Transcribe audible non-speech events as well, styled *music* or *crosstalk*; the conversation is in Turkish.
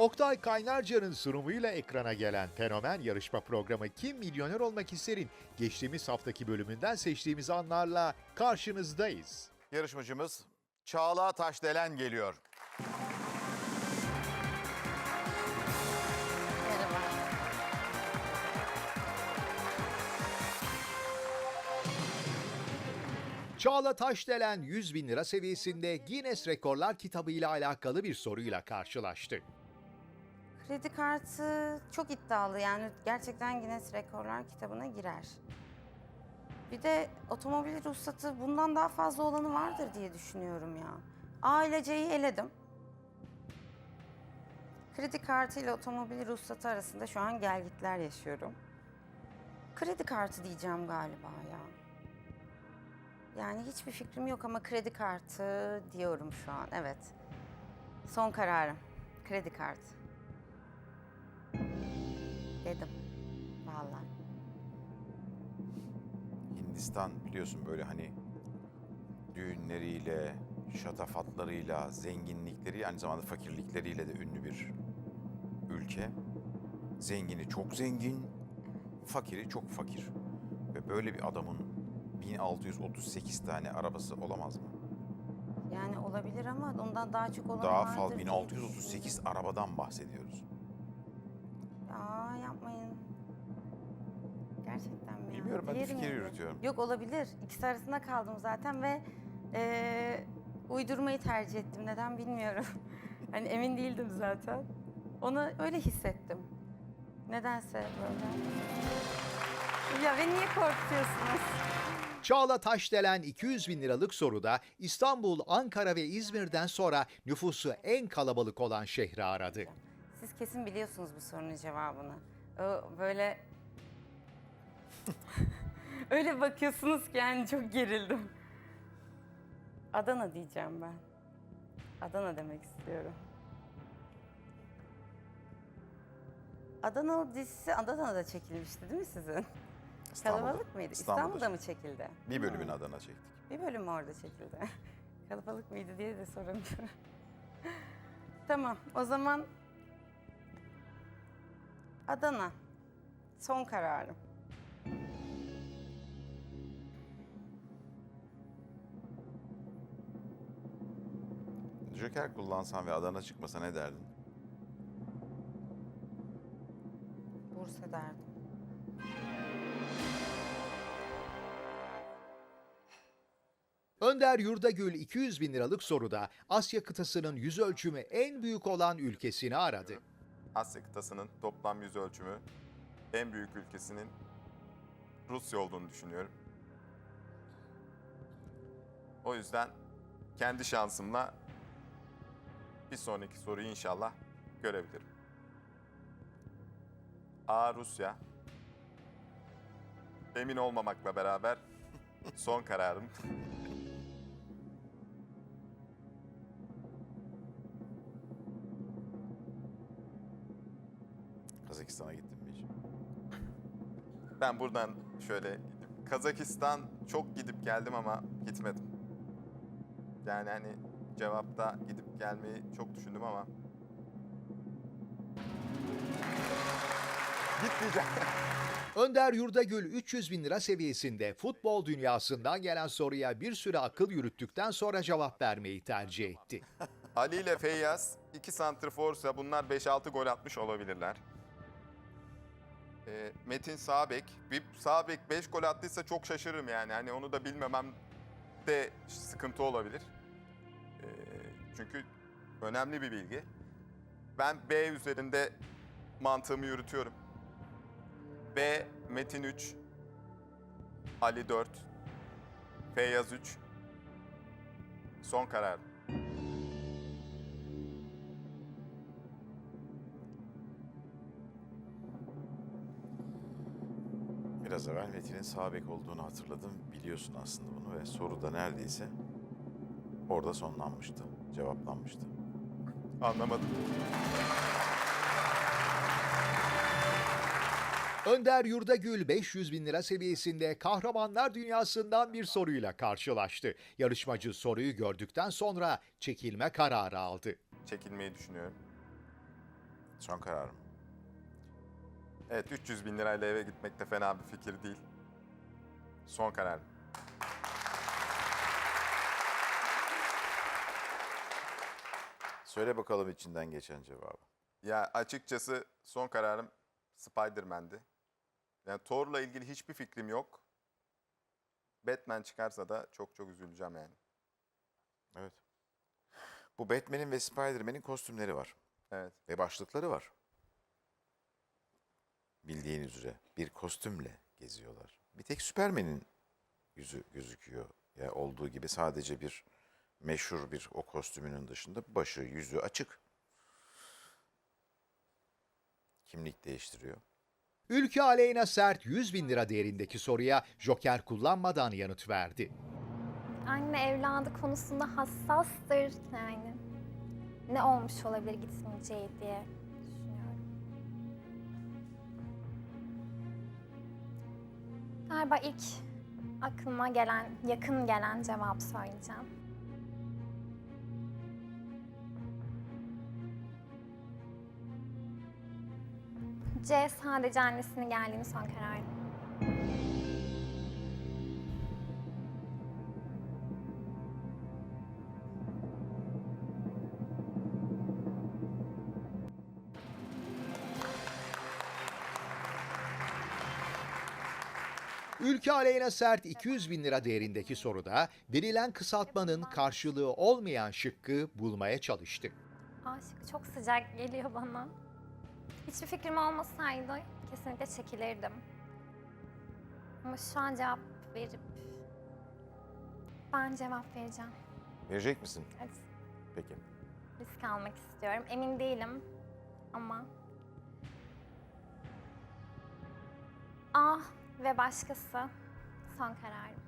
Oktay Kaynarca'nın sunumuyla ekrana gelen fenomen yarışma programı Kim Milyoner Olmak İster'in geçtiğimiz haftaki bölümünden seçtiğimiz anlarla karşınızdayız. Yarışmacımız Çağla Taşdelen geliyor. Çağla Taşdelen 100 bin lira seviyesinde Guinness Rekorlar kitabı ile alakalı bir soruyla karşılaştı. Kredi kartı çok iddialı yani gerçekten Guinness Rekorlar kitabına girer. Bir de otomobil ruhsatı bundan daha fazla olanı vardır diye düşünüyorum ya. A ile C'yi eledim. Kredi kartı ile otomobil ruhsatı arasında şu an gelgitler yaşıyorum. Kredi kartı diyeceğim galiba ya. Yani hiçbir fikrim yok ama kredi kartı diyorum şu an. Evet. Son kararım. Kredi kartı. Dedim. Vallahi. Hindistan biliyorsun böyle hani düğünleriyle, şatafatlarıyla, zenginlikleri aynı zamanda fakirlikleriyle de ünlü bir ülke. Zengini çok zengin, fakiri çok fakir. Ve böyle bir adamın 1638 tane arabası olamaz mı? Yani olabilir ama ondan daha çok olan Daha vardır fazla diye 1638 arabadan bahsediyoruz. Bilmiyorum, ben Diğeri fikir miydi? yürütüyorum. Yok olabilir. İkisi arasında kaldım zaten ve eee, uydurmayı tercih ettim. Neden bilmiyorum. *laughs* hani emin değildim zaten. Onu öyle hissettim. Nedense böyle. Ya beni niye korkutuyorsunuz? Çağla Taşdelen 200 bin liralık soruda İstanbul, Ankara ve İzmir'den sonra nüfusu en kalabalık olan şehri aradı. Siz kesin biliyorsunuz bu sorunun cevabını. Böyle *laughs* öyle bakıyorsunuz ki yani çok gerildim. Adana diyeceğim ben. Adana demek istiyorum. Adanalı dizisi Adana'da çekilmişti değil mi sizin? İstanbul'da. Kalabalık mıydı? İstanbul'da. İstanbul'da mı çekildi? Bir bölümünü Adana çektik. Bir bölüm orada çekildi? *laughs* Kalabalık mıydı diye de soramıyorum. *laughs* tamam, o zaman Adana. Son kararım. Joker kullansan ve Adana çıkmasa ne derdin? Bursa derdim. Önder Yurdagül 200 bin liralık soruda Asya kıtasının yüz ölçümü en büyük olan ülkesini aradı. Asya kıtasının toplam yüz ölçümü en büyük ülkesinin Rusya olduğunu düşünüyorum. O yüzden kendi şansımla bir sonraki soruyu inşallah görebilirim. A. Rusya. Emin olmamakla beraber *laughs* son kararım. *laughs* Kazakistan'a gittin mi hiç? Ben buradan şöyle Kazakistan çok gidip geldim ama gitmedim. Yani hani cevapta gidip gelmeyi çok düşündüm ama gitmeyeceğim. *laughs* Önder Yurdagül 300 bin lira seviyesinde futbol dünyasından gelen soruya bir süre akıl yürüttükten sonra cevap vermeyi tercih etti. *laughs* Ali ile Feyyaz iki santrforsa bunlar 5-6 gol atmış olabilirler. Ee, Metin Sağbek, bir Sağbek 5 gol attıysa çok şaşırırım yani. Hani onu da bilmemem de sıkıntı olabilir. Ee, çünkü önemli bir bilgi. Ben B üzerinde mantığımı yürütüyorum. B Metin 3, Ali 4, Feyyaz 3. Son kararım. Biraz evvel Metin'in sağ bek olduğunu hatırladım. Biliyorsun aslında bunu ve soru da neredeyse orada sonlanmıştı, cevaplanmıştı. Anlamadım. Önder Yurdagül 500 bin lira seviyesinde kahramanlar dünyasından bir soruyla karşılaştı. Yarışmacı soruyu gördükten sonra çekilme kararı aldı. çekilmeyi düşünüyorum. Son kararım. Evet 300 bin lirayla eve gitmek de fena bir fikir değil. Son karar. Söyle bakalım içinden geçen cevabı. Ya açıkçası son kararım Spider-Man'di. Yani Thor'la ilgili hiçbir fikrim yok. Batman çıkarsa da çok çok üzüleceğim yani. Evet. Bu Batman'in ve Spider-Man'in kostümleri var. Evet. Ve başlıkları var. Bildiğin üzere bir kostümle geziyorlar. Bir tek Superman'in yüzü gözüküyor. Ya olduğu gibi sadece bir meşhur bir o kostümünün dışında başı, yüzü açık. Kimlik değiştiriyor. Ülke Aleyna Sert 100 bin lira değerindeki soruya joker kullanmadan yanıt verdi. Anne evladı konusunda hassastır yani. Ne olmuş olabilir gitmeyeceği diye düşünüyorum. Galiba ilk aklıma gelen, yakın gelen cevap söyleyeceğim. C sadece annesinin geldiğini son kararım. Ülke Aleyna Sert 200 bin lira değerindeki soruda verilen kısaltmanın karşılığı olmayan şıkkı bulmaya çalıştı. Aşık çok sıcak geliyor bana. Hiçbir fikrim olmasaydı kesinlikle çekilirdim. Ama şu an cevap verip ben cevap vereceğim. Verecek misin? Evet, Peki. risk almak istiyorum. Emin değilim ama A ve başkası son kararım.